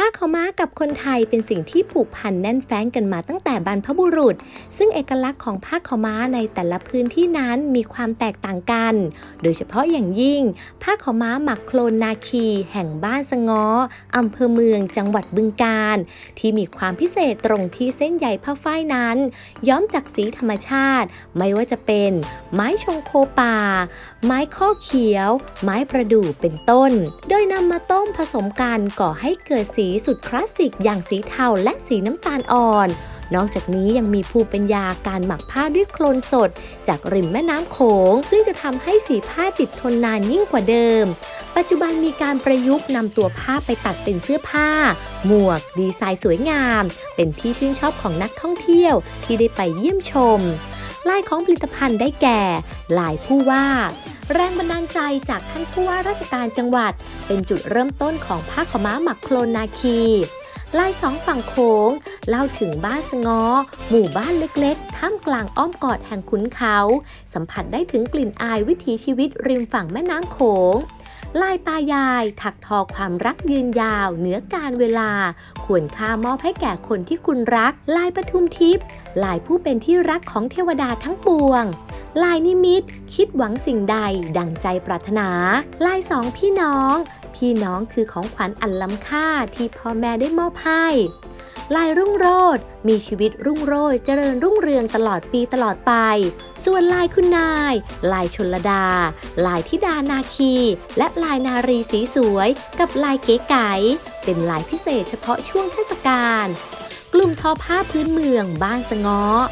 ผ้าขาวม้ากับคนไทยเป็นสิ่งที่ผูกพันแน่นแฟ้งกันมาตั้งแต่บรรพบุรุษ ซึ่งเอกลักษณ์ของผ้าขาวม้าในแต่ละพื้นที่นั้นมีความแตกต่างกัน โดยเฉพาะอย่างยิ่ง ผ้าขาวม้าหมักโคลนนาคี แห่งบ้านสง้ออำเภอเมืองจังหวัดบึงกาฬที่มีความพิเศษตรงที่เส้นใยผ้าฝ้ายนั้น ย้อมจากสีธรรมชาติ ไม่ว่าจะเป็น ไม้ชงโคป่า ไม้ข้อเขียว ไม้ประดู่เป็นต้น โดยนำมาต้มผสมกันก่อให้เกิดสีสุดคลาสสิกอย่างสีเทาและสีน้ำตาลอ่อน นอกจากนี้ยังมีภูมิปัญญาการหมักผ้าด้วยโคลนสด จากริมแม่น้ำโขง ซึ่งจะทำให้สีผ้าติดทนนานยิ่งกว่าเดิม ปัจจุบันมีการประยุกต์นำตัวผ้าไปตัดเป็นเสื้อผ้า หมวก ดีไซน์สวยงาม เป็นที่ชื่นชอบของนักท่องเที่ยวที่ได้ไปเยี่ยมชม ลายของผลิตภัณฑ์ได้แก่ ลายผู้ว่า แรงบันดาลใจจากท่านผู้ว่าราชการจังหวัด เป็นจุดเริ่มต้นของผ้าขม้าหมักโคลนนาคีลายสองฝั่งโขงเล่าถึงบ้านสงอ หมู่บ้านเล็กๆ ท่ามกลางอ้อมกอดแห่งขุนเขา สัมผัสได้ถึงกลิ่นอายวิถีชีวิตริมฝั่งแม่น้ำโขงลายตายาย ถักทอความรักยืนยาว เหนือการเวลา ควรค่ามอบให้แก่คนที่คุณรัก ลายปทุมทิพย์ลายผู้เป็นที่รักของเทวดาทั้งปวง ลายนิมิต คิดหวังสิ่งใด ดังใจปรารถนา ลายสองพี่น้อง พี่น้องคือของขวัญอันล้ำค่าที่พ่อแม่ได้มอบให้ลายรุ่งโรจน์มีชีวิตรุ่งโรจน์เจริญรุ่งเรืองตลอดปีตลอดไป ส่วนลายคุณนาย ลายชนลดา ลายธิดานาคี และลายนารีสีสวย กับลายเก๋ไก๋เป็นลายพิเศษเฉพาะช่วงเทศกาล กลุ่มทอผ้าพื้นเมืองบ้านสะเงาะ